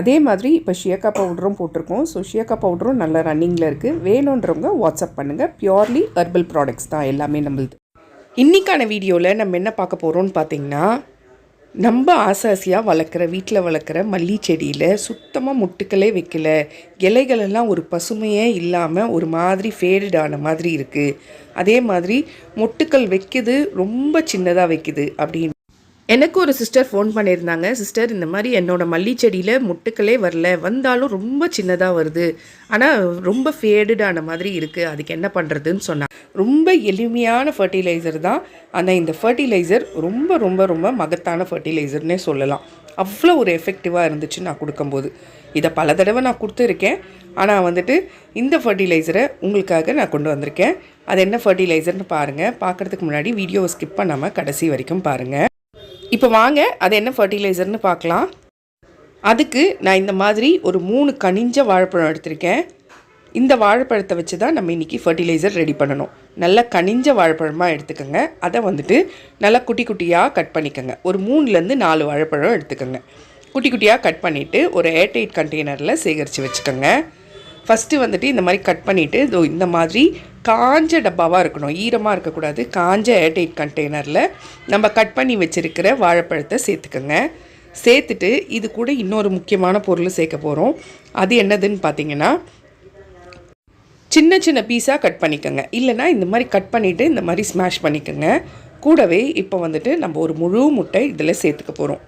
அதே மாதிரி இப்போ ஷியக்கா பவுடரும் போட்டிருக்கோம். ஸோ ஷியக்கா பவுடரும் நல்லா ரன்னிங்கில் இருக்குது வேணுன்றவங்க வாட்ஸ்அப் பண்ணுங்கள் பியோர்லி ஹெர்பல் ப்ராடக்ட்ஸ் தான் எல்லாமே நம்மளுது. இன்றைக்கான வீடியோவில் நம்ம என்ன பார்க்க போகிறோம்னு பார்த்தீங்கன்னா நம்ம ஆசை ஆசையாக வளர்க்குற வீட்டில் வளர்க்குற மல்லி செடியில் சுத்தமாக முட்டுக்களே வைக்கல. இலைகளெல்லாம் ஒரு பசுமையே இல்லாமல் ஒரு மாதிரி ஃபேடட் ஆன மாதிரி இருக்குது அதே மாதிரி மொட்டுக்கள் வைக்குது ரொம்ப சின்னதாக வைக்குது அப்படின்னு எனக்கு ஒரு சிஸ்டர் ஃபோன் பண்ணியிருந்தாங்க. சிஸ்டர் இந்த மாதிரி என்னோடய மல்லி செடியில் முட்டுக்களே வரல. வந்தாலும் ரொம்ப சின்னதாக வருது. ஆனால் ரொம்ப ஃபேடடான மாதிரி இருக்குது அதுக்கு என்ன பண்ணுறதுன்னு சொன்னாங்க. ரொம்ப எளிமையான ஃபர்டிலைசர் தான். ஆனால் இந்த ஃபர்டிலைசர் ரொம்ப ரொம்ப ரொம்ப மகத்தான ஃபர்டிலைசர்னே சொல்லலாம். அவ்வளோ ஒரு எஃபெக்டிவாக இருந்துச்சு நான் கொடுக்கும்போது. இதை பல தடவை நான் கொடுத்துருக்கேன். ஆனால் வந்துட்டு இந்த ஃபர்டிலைசரை உங்களுக்காக நான் கொண்டு வந்திருக்கேன். அது என்ன ஃபர்டிலைசர்னு பாருங்கள் பார்க்குறதுக்கு முன்னாடி வீடியோவை ஸ்கிப் பண்ணாமல் கடைசி வரைக்கும் பாருங்கள் இப்போ வாங்க அது என்ன ஃபர்டிலைசர்னு பார்க்கலாம். அதுக்கு நான் இந்த மாதிரி ஒரு மூணு கனிஞ்ச வாழைப்பழம் எடுத்திருக்கேன். இந்த வாழைப்பழத்தை வச்சு தான் நம்ம இன்றைக்கி ஃபர்டிலைசர் ரெடி பண்ணணும். நல்லா கனிஞ்ச வாழைப்பழமாக எடுத்துக்கோங்க. அதை வந்துட்டு நல்லா குட்டி குட்டியாக கட் பண்ணிக்கோங்க. ஒரு மூணுலேருந்து நாலு வாழைப்பழம் எடுத்துக்கோங்க. குட்டி குட்டியாக கட் பண்ணிவிட்டு ஒரு ஏர்டைட் கண்டெய்னரில் சேகரித்து வச்சுக்கோங்க. ஃபஸ்ட்டு வந்துட்டு இந்த மாதிரி கட் பண்ணிவிட்டு இதோ இந்த மாதிரி காஞ்ச டப்பாவாக இருக்கணும். ஈரமாக இருக்கக்கூடாது. காஞ்ச ஏர்டைட் கண்டெய்னரில் நம்ம கட் பண்ணி வச்சுருக்கிற வாழைப்பழத்தை சேர்த்துக்கோங்க. சேர்த்துட்டு இது கூட இன்னொரு முக்கியமான பொருள் சேர்க்க போகிறோம் அது என்னதுன்னு பார்த்தீங்கன்னா சின்ன சின்ன பீஸாக கட் பண்ணிக்கோங்க. இல்லைனா இந்த மாதிரி கட் பண்ணிவிட்டு இந்த மாதிரி ஸ்மாஷ் பண்ணிக்கோங்க. கூடவே இப்போ வந்துட்டு நம்ம ஒரு முழு முட்டை இதில் சேர்த்துக்க போகிறோம்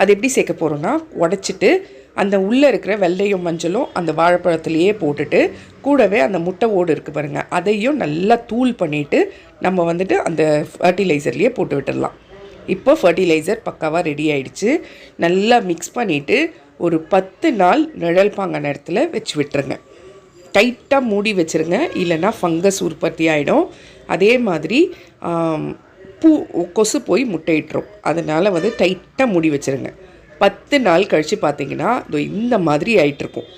அது எப்படி சேர்க்க போகிறோன்னா உடச்சிட்டு அந்த உள்ளே இருக்கிற வெள்ளையும் மஞ்சளும் அந்த வாழைப்பழத்துலேயே போட்டுட்டு கூடவே அந்த முட்டை ஓடு இருக்குது பாருங்கள் அதையும் நல்லா தூள் பண்ணிவிட்டு நம்ம வந்துட்டு அந்த ஃபர்டிலைசர்லேயே போட்டு விட்டுடலாம். இப்போ ஃபர்டிலைசர் பக்காவாக ரெடி ஆயிடுச்சு. நல்லா மிக்ஸ் பண்ணிவிட்டு ஒரு பத்து நாள் நிழல் நேரத்தில் வச்சு விட்டுருங்க. டைட்டாக மூடி வச்சுருங்க. இல்லைன்னா ஃபங்கஸ் உற்பத்தி ஆகிடும் அதே மாதிரி பூ கொசு போய் முட்டையிட்டுரும் அதனால் வந்து டைட்டாக மூடி வச்சுருங்க. பத்து நாள் கழித்து பார்த்தீங்கன்னா இதோ இந்த மாதிரி ஆயிட்டுருக்கும்.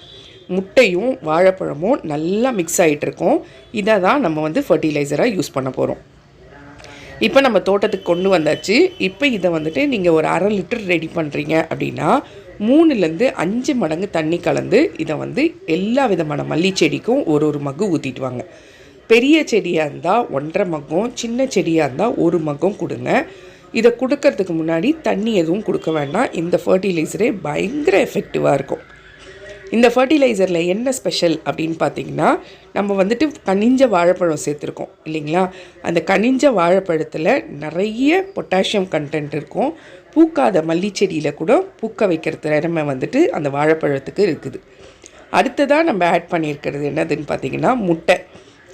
முட்டையும் வாழைப்பழமும் நல்லா மிக்ஸ் ஆகிட்டுருக்கும் இதை தான் நம்ம வந்து ஃபர்டிலைசராக யூஸ் பண்ண போகிறோம் இப்போ நம்ம தோட்டத்துக்கு கொண்டு வந்தாச்சு. இப்போ இதை வந்துட்டு நீங்கள் ஒரு அரை லிட்டர் ரெடி பண்ணுறீங்க அப்படின்னா மூணுலேருந்து அஞ்சு மடங்கு தண்ணி கலந்து இதை வந்து எல்லா விதமான மல்லி செடிக்கும் ஒரு ஒரு மகு ஊற்றிட்டு வாங்க. பெரிய செடியாக இருந்தால் ஒன்றரை மகம் சின்ன செடியாக இருந்தால் ஒரு மகம் கொடுங்க. இதை கொடுக்கறதுக்கு முன்னாடி தண்ணி எதுவும் கொடுக்க வேண்டாம். இந்த ஃபர்டிலைசரே பயங்கர எஃபெக்டிவாக இருக்கும். இந்த ஃபர்டிலைசரில் என்ன ஸ்பெஷல் அப்படின்னு பார்த்தீங்கன்னா நம்ம வந்துட்டு கனிஞ்ச வாழைப்பழம் சேர்த்துருக்கோம் இல்லைங்களா? அந்த கனிஞ்ச வாழைப்பழத்தில் நிறைய பொட்டாசியம் கண்டென்ட் இருக்கும். பூக்காத மல்லிச்செடியில் கூட பூக்க வைக்கிற திறமை வந்துட்டு அந்த வாழைப்பழத்துக்கு இருக்குது. அடுத்ததாக நம்ம ஆட் பண்ணியிருக்கிறது என்னதுன்னு பார்த்தீங்கன்னா முட்டை.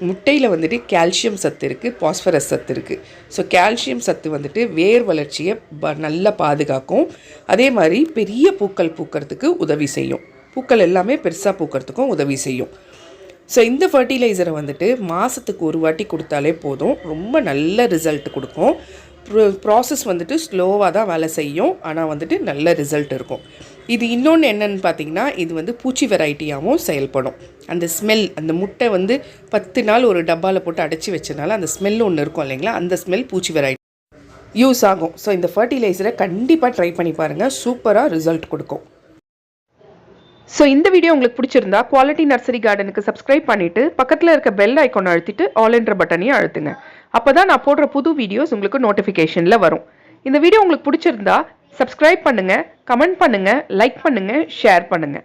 முட்டையில் வந்துட்டு கால்சியம் சத்து இருக்குது பாஸ்பரஸ் சத்து இருக்குது ஸோ கால்சியம் சத்து வந்துட்டு வேர் வளர்ச்சியை ப நல்லா பாதுகாக்கும். அதே மாதிரி பெரிய பூக்கள் பூக்கிறதுக்கு உதவி செய்யும். பூக்கள் எல்லாமே பெருசாக பூக்கிறதுக்கும் உதவி செய்யும். ஸோ இந்த ஃபர்டிலைசரை வந்துட்டு மாதத்துக்கு ஒரு வாட்டி கொடுத்தாலே போதும். ரொம்ப நல்ல ரிசல்ட் கொடுக்கும். ப்ராசஸ் வந்துட்டு ஸ்லோவாக தான் வேலை செய்யும். ஆனால் வந்துட்டு நல்ல ரிசல்ட் இருக்கும். இது இன்னொன்று என்னன்னு பார்த்தீங்கன்னா இது வந்து பூச்சி வெரைட்டியாகவும் செயல்படும். அந்த ஸ்மெல் அந்த முட்டை வந்து பத்து நாள் ஒரு டப்பாவில் போட்டு அடைச்சி வச்சனால அந்த ஸ்மெல் ஒன்று இருக்கும் இல்லைங்களா? அந்த ஸ்மெல் பூச்சி வெரைட்டி யூஸ் ஆகும். ஸோ இந்த ஃபர்டிலைசரை கண்டிப்பாக ட்ரை பண்ணி பாருங்கள் சூப்பராக ரிசல்ட் கொடுக்கும். ஸோ இந்த வீடியோ உங்களுக்கு பிடிச்சிருந்தா குவாலிட்டி நர்சரி கார்டனுக்கு சப்ஸ்கிரைப் பண்ணிவிட்டு பக்கத்தில் இருக்க பெல் ஐக்கான் அழுத்திட்டு ஆல் என்ற பட்டனையும் அழுத்துங்க. அப்போ தான் நான் போடுற புது வீடியோஸ் உங்களுக்கு நோட்டிஃபிகேஷனில் வரும். இந்த வீடியோ உங்களுக்கு பிடிச்சிருந்தா சப்ஸ்கிரைப் பண்ணுங்கள் கமெண்ட் பண்ணுங்கள் லைக் பண்ணுங்கள் ஷேர் பண்ணுங்கள்